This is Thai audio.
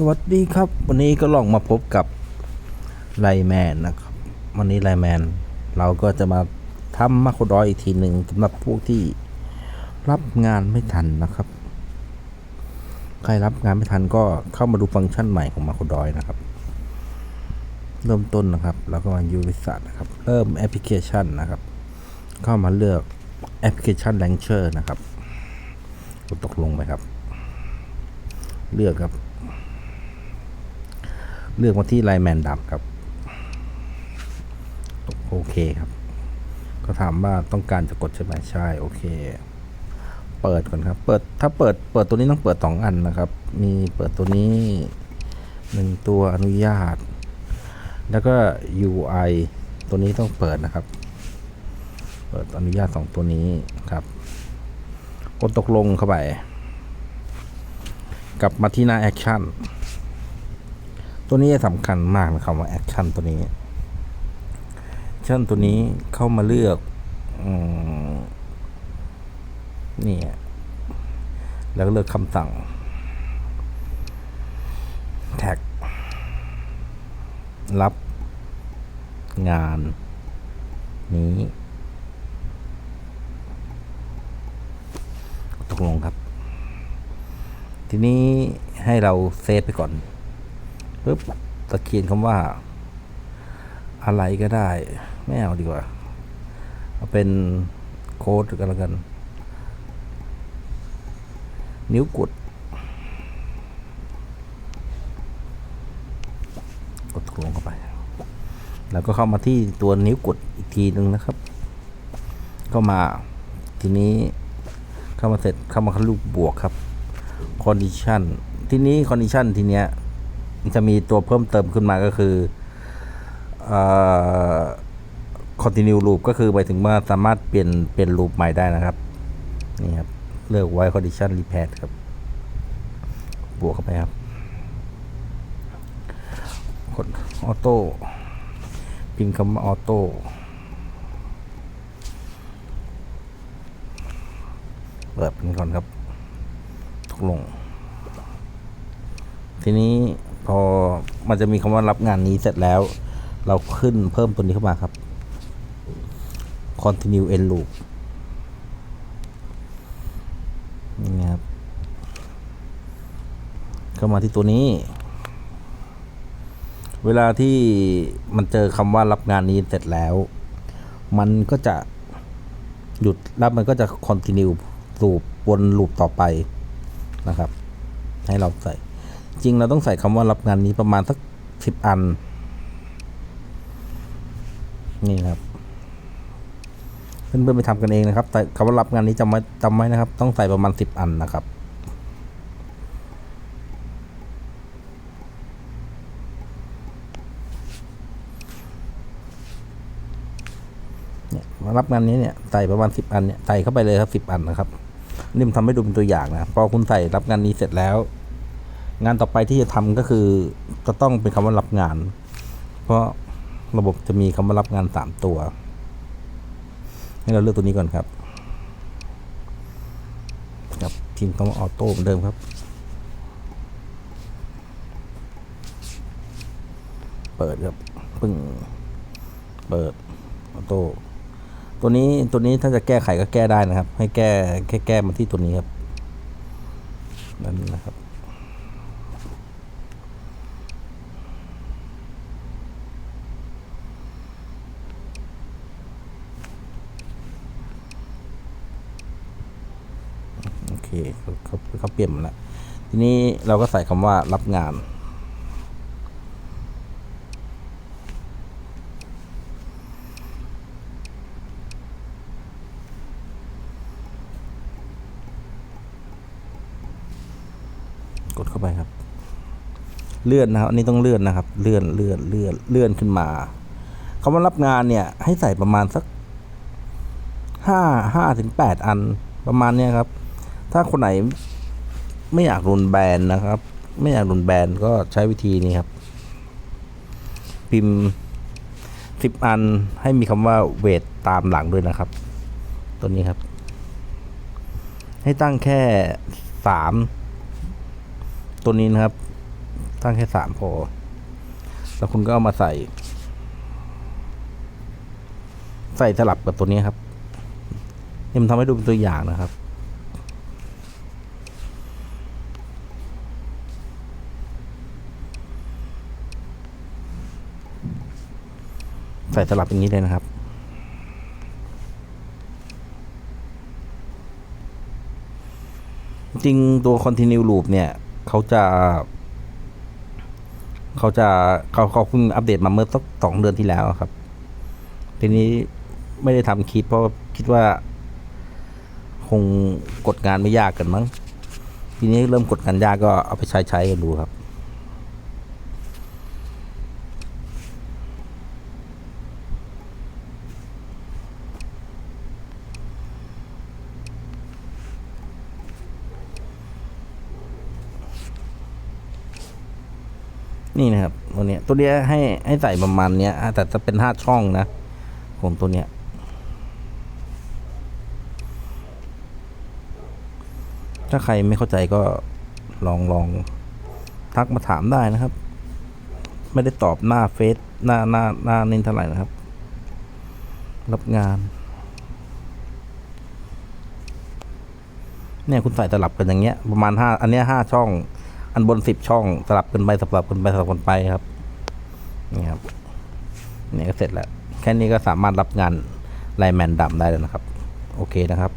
สวัสดีครับ วันนี้ก็ลองมาพบกับไลแมนนะครับ วันนี้ไลแมน เราก็จะมาทำมาโคดอยอีกทีหนึ่งสำหรับพวกที่รับงานไม่ทันนะครับ ใครรับงานไม่ทันก็เข้ามาดูฟังก์ชันใหม่ของมาโคดอยนะครับ เริ่มต้นนะครับแล้วก็มายูริสัตนะครับ เริ่มแอปพลิเคชันนะครับ เข้ามาเลือกแอปพลิเคชันแลงเชอร์นะครับกดตกลงไปครับ เลือกครับ เลือกมาที่ไลแมนดำครับ โอเคครับ ก็ถามว่าต้องการจะกดใช่ไหมใช่โอเค เปิดก่อนครับ เปิดถ้าเปิดเปิดตัวนี้ต้องเปิดสองอันนะครับ มีเปิดตัวนี้หนึ่งตัวอนุญาต แล้วก็ UI ตัวนี้ต้องเปิดนะครับ เปิดอนุญาตสองตัวนี้ครับกดตกลงเข้าไป กลับมาที่หน้าแอคชั่น ตัวนี้สำคัญมากนะครับว่าแอคชั่นตัวนี้แอคชั่นตัวนี้เข้ามาเลือกอนี่แล้วก็เลือกคำสั่งแท็ก รับงาน นี้ ตกลงครับ ทีนี้ให้เราเซฟไปก่อน ปุ๊บตะเคียนคำว่า อะไรก็ได้ ไม่เอาดีกว่าเอาเป็นโค้ดกันแล้วกัน นิ้วกดกดลงเข้าไป แล้วก็เข้ามาที่ตัวนิ้วกดอีกทีหนึ่งนะครับ เข้ามาทีนี้เข้ามาเสร็จเข้ามาคลูกบวกครับ condition ที่นี้ condition ทีเนี้ย จะมีตัวเพิ่มเติมขึ้นมาก็คือเอ่อ continue loop ก็คือหมายถึงว่าสามารถเปลี่ยนเปลี่ยน loop ใหม่ได้นะครับนี่ครับ เลือกไว้ condition repeat ครับ บวกเข้าไปครับกดออโต้พิมพ์คำว่าออโต้เปิดเป็นก่อนครับตกลง ทีนี้ มันจะมีคำว่ารับงานนี้เสร็จแล้ว เราขึ้นเพิ่มตัวนี้เข้ามาครับ continue end loop นี่นะครับ เข้ามาที่ตัวนี้ เวลาที่มันเจอคำว่ารับงานนี้เสร็จแล้ว มันก็จะหยุดแล้วมันก็จะ continue ลูปวนลูปต่อไปนะครับ ให้เราใส่ จริงเราต้องใส่คำว่ารับงานนี้ประมาณสักสิบอัน นี่ครับ เพื่อนๆไปทำกันเองนะครับ แต่คำว่ารับงานนี้จำไว้จำไว้นะครับ ต้องใส่ประมาณสิบอันนะครับเนี่ยรับงานนี้เนี่ยใส่ประมาณสิบอันเนี่ยใส่เข้าไปเลยครับสิบอันนะครับนี่ผมทำให้ดูเป็นตัวอย่างนะพอคุณใส่รับงานนี้เสร็จแล้ว งานต่อไปที่จะทำก็คือจะต้องเป็นคำว่ารับงาน เพราะระบบจะมีคำว่ารับงานสามตัว ให้เราเลือกตัวนี้ก่อนครับกับพิมพ์คำว่าออโต้เหมือนเดิมครับ เปิดครับปึ้งเปิดออโต้ตัวนี้ตัวนี้ถ้าจะแก้ไขก็แก้ได้นะครับ ให้แก้แค่แก้มาที่ตัวนี้ครับนั่นนะครับ เคเขาเขาเขาเปลี่ยนมดแล้วทีนี้เราก็ใส่คำว่ารับงาน กดเข้าไปครับ เลื่อนนะครับ อันนี้ต้องเลื่อนนะครับ เลื่อนเลื่อนเลื่อนเลื่อนขึ้นมาคำว่ารับงานเนี่ย ให้ใส่ประมาณสักห้าห้าถึงแปดอันประมาณเนี้ยครับ ถ้าคนไหนไม่อยากรุนแบนนะครับ ไม่อยากรุนแบนก็ใช้วิธีนี้ครับ พิมพ์สิบอันให้มีคำว่าเวทตามหลังด้วยนะครับ ตัวนี้ครับ ให้ตั้งแค่สามตัวนี้นะครับ ตั้งแค่สามพอ แล้วคุณก็เอามาใส่ ใส่สลับกับตัวนี้ครับนี่มันทำให้ดูเป็นตัวอย่างนะครับ ใส่สลับอย่างนี้เลยนะครับ จริงตัว continue loop เนี่ยเขาจะเขาจะเขาเขาเพิ่งอัปเดตมาเมื่อสักสองเดือนที่แล้วครับ ทีนี้ไม่ได้ทำคลิปเพราะคิดว่า คงกดงานไม่ยากกันมั้ง ทีนี้เริ่มกดงานยากก็เอาไปใช้ใช้กันดูครับ นี่นะครับตัวเนี้ยตัวเนี้ยให้ให้ใส่ประมาณเนี้ยแต่จะเป็นห้าช่องนะของตัวเนี้ยถ้าใครไม่เข้าใจก็ลองลองทักมาถามได้นะครับ ไม่ได้ตอบหน้าเฟซหน้าหน้าหน้าเน้นเท่าไหร่นะครับ รับงาน เนี่ยคุณใส่สลับกันอย่างเงี้ย ประมาณห้าอันเนี้ยห้าช่อง อันบนสิบช่องสลับกันไปสลับกันไปสลับกันไปครับนี่ครับนี่ก็เสร็จแล้ว แค่นี้ก็สามารถรับงานไลแมนดำได้แล้วนะครับ โอเคนะครับ